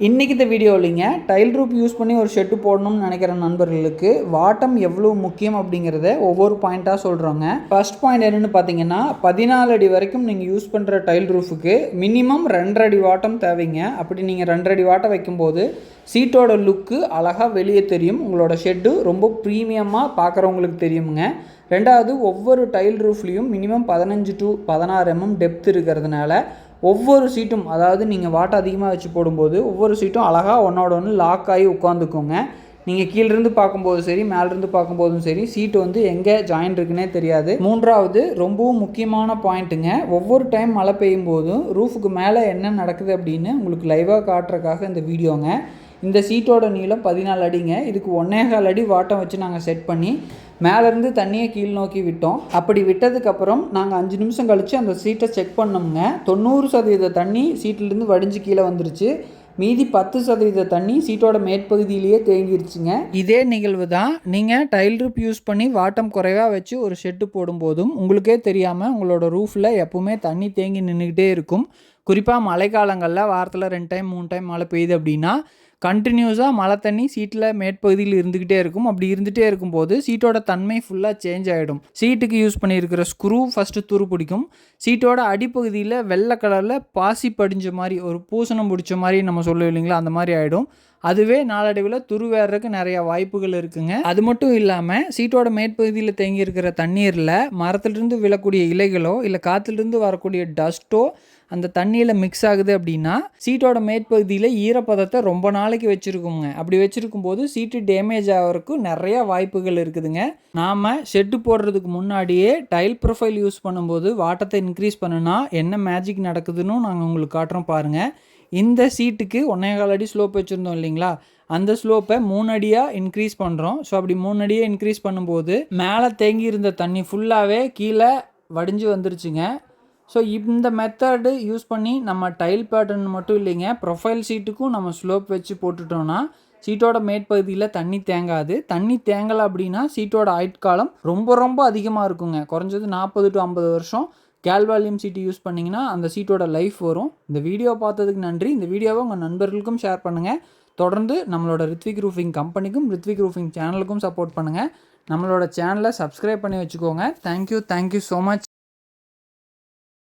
இன்றைக்கி இந்த வீடியோ இல்லைங்க. டைல் ரூப் யூஸ் பண்ணி ஒரு ஷெட்டு போடணும்னு நினைக்கிற நண்பர்களுக்கு வாட்டம் எவ்வளோ முக்கியம் அப்படிங்கிறத ஒவ்வொரு பாயிண்ட்டாக சொல்கிறோங்க ஃபர்ஸ்ட் பாயிண்ட் என்னென்னு பார்த்தீங்கன்னா பதினாலு அடி வரைக்கும் நீங்கள் யூஸ் பண்ணுற டைல் ரூஃபுக்கு மினிமம் ரெண்டரை அடி வாட்டம் தேவைங்க. அப்படி நீங்கள் ரெண்டரை அடி வாட்டம் வைக்கும்போது சீட்டோட லுக்கு அழகாக வெளியே தெரியும். உங்களோட ஷெட்டு ரொம்ப ப்ரீமியமாக பார்க்குறவங்களுக்கு தெரியுங்க ரெண்டாவது ஒவ்வொரு டைல் ரூஃப்லேயும் மினிமம் பதினஞ்சு டு பதினாறு mm எம்எம் டெப்த் இருக்கிறதுனால ஒவ்வொரு சீட்டும் அதாவது நீங்கள் வாட்டை அதிகமாக வச்சு போடும்போது ஒவ்வொரு சீட்டும் அழகாக ஒன்றோட ஒன்று லாக் ஆகி உட்காந்துக்கோங்க நீங்கள் கீழேருந்து பார்க்கும்போது சரி மேலேருந்து பார்க்கும்போதும் சரி சீட்டு வந்து எங்கே ஜாயின் இருக்குன்னே தெரியாது. மூன்றாவது ரொம்பவும் முக்கியமான பாயிண்ட்டுங்க ஒவ்வொரு டைம் மழை பெய்யும் போதும் ரூஃபுக்கு மேலே என்ன நடக்குது அப்படின்னு உங்களுக்கு லைவாக காட்டுறக்காக இந்த வீடியோங்க. இந்த சீட்டோட நீளம் பதினாலு அடிங்க. இதுக்கு ஒன்னேகால் அடி வாட்டம் வச்சு நாங்கள் செட் பண்ணி மேலேருந்து தண்ணியை கீழ் நோக்கி விட்டோம். அப்படி விட்டதுக்கப்புறம் நாங்கள் அஞ்சு நிமிஷம் கழித்து அந்த சீட்டை செக் பண்ணோம்ங்க. தொண்ணூறு சதவீத தண்ணி சீட்டிலேருந்து வடிஞ்சு கீழே வந்துருச்சு. மீதி பத்து சதவீத தண்ணி சீட்டோட மேற்பகுதியிலேயே தேங்கிருச்சுங்க. இதே நிகழ்வு தான் நீங்கள் டைல் ரூப் யூஸ் பண்ணி வாட்டம் குறைவாக வச்சு ஒரு ஷெட்டு போடும்போதும் உங்களுக்கே தெரியாமல் உங்களோட ரூஃபில் எப்போவுமே தண்ணி தேங்கி நின்றுக்கிட்டே இருக்கும். குறிப்பாக மழைக்காலங்களில் வாரத்தில் ரெண்டு டைம் மூணு டைம் மழை பெய்யுது அப்படின்னா கண்டினியூஸாக மழை தண்ணி சீட்டில் மேற்பகுதியில் இருந்துக்கிட்டே இருக்கும். அப்படி இருந்துகிட்டே இருக்கும்போது சீட்டோட தன்மை ஃபுல்லாக சேஞ்ச் ஆகிடும் சீட்டுக்கு யூஸ் பண்ணியிருக்கிற ஸ்க்ரூ ஃபஸ்ட்டு துரு பிடிக்கும். சீட்டோட அடிப்பகுதியில் வெள்ளை கலரில் பாசி படிஞ்ச மாதிரி ஒரு பூசணம் பிடிச்ச மாதிரி நம்ம சொல்லுவோம் இல்லைங்களா அந்த மாதிரி ஆகிடும் அதுவே நாளடைவில் துருவேறதுக்கு நிறைய வாய்ப்புகள் இருக்குங்க. அது மட்டும் இல்லாமல் சீட்டோட மேற்பகுதியில் தேங்கி இருக்கிற தண்ணீரில் மரத்துலேருந்து விழக்கூடிய இலைகளோ இல்லை காற்றுலேருந்து வரக்கூடிய டஸ்ட்டோ அந்த தண்ணியில் மிக்ஸ் ஆகுது அப்படின்னா சீட்டோட மேற்பகுதியில் ஈரப்பதத்தை ரொம்ப நாளைக்கு வச்சுருக்குங்க. அப்படி வச்சுருக்கும் போது சீட்டு டேமேஜ் ஆகிறதுக்கு நிறையா வாய்ப்புகள் இருக்குதுங்க. நாம் ஷெட்டு போடுறதுக்கு முன்னாடியே டைல் ப்ரொஃபைல் யூஸ் பண்ணும்போது வாட்டத்தை இன்க்ரீஸ் பண்ணுனா என்ன மேஜிக் நடக்குதுன்னு நாங்கள் உங்களுக்கு காட்டுறோம் பாருங்கள் இந்த சீட்டுக்கு ஒன்றே அடி ஸ்லோப் வச்சுருந்தோம் இல்லைங்களா? அந்த ஸ்லோப்பை மூணு அடியாக இன்க்ரீஸ் பண்ணுறோம் ஸோ அப்படி மூணு அடியாக இன்க்ரீஸ் பண்ணும்போது மேலே தேங்கி இருந்த தண்ணி ஃபுல்லாகவே கீழே வடிஞ்சு வந்துருச்சுங்க. ஸோ இந்த மெத்தடு யூஸ் பண்ணி நம்ம டைல் பேட்டர்ன் மட்டும் இல்லைங்க ப்ரொஃபைல் சீட்டுக்கும் நம்ம ஸ்லோப் வச்சு போட்டுட்டோன்னா சீட்டோட மேற்பகுதியில் தண்ணி தேங்காது. தண்ணி தேங்கலை அப்படின்னா சீட்டோட ஆயுட்காலம் ரொம்ப ரொம்ப அதிகமாக இருக்குங்க. குறைஞ்சது நாற்பது டு ஐம்பது வருஷம். கேல்வாலியம் சீட்டு யூஸ் பண்ணிங்கன்னா அந்த சீட்டோட லைஃப் வரும். இந்த வீடியோ பார்த்ததுக்கு நன்றி. இந்த வீடியோவை உங்கள் நண்பர்களுக்கும் ஷேர் பண்ணுங்கள் தொடர்ந்து நம்மளோட ரித்விக் ரூஃபிங் கம்பெனிக்கும் ரித்விக் ரூஃபிங் சேனலுக்கும் சப்போர்ட் பண்ணுங்கள் நம்மளோட சேனலை சப்ஸ்கிரைப் பண்ணி வச்சுக்கோங்க. Thank you thank you so much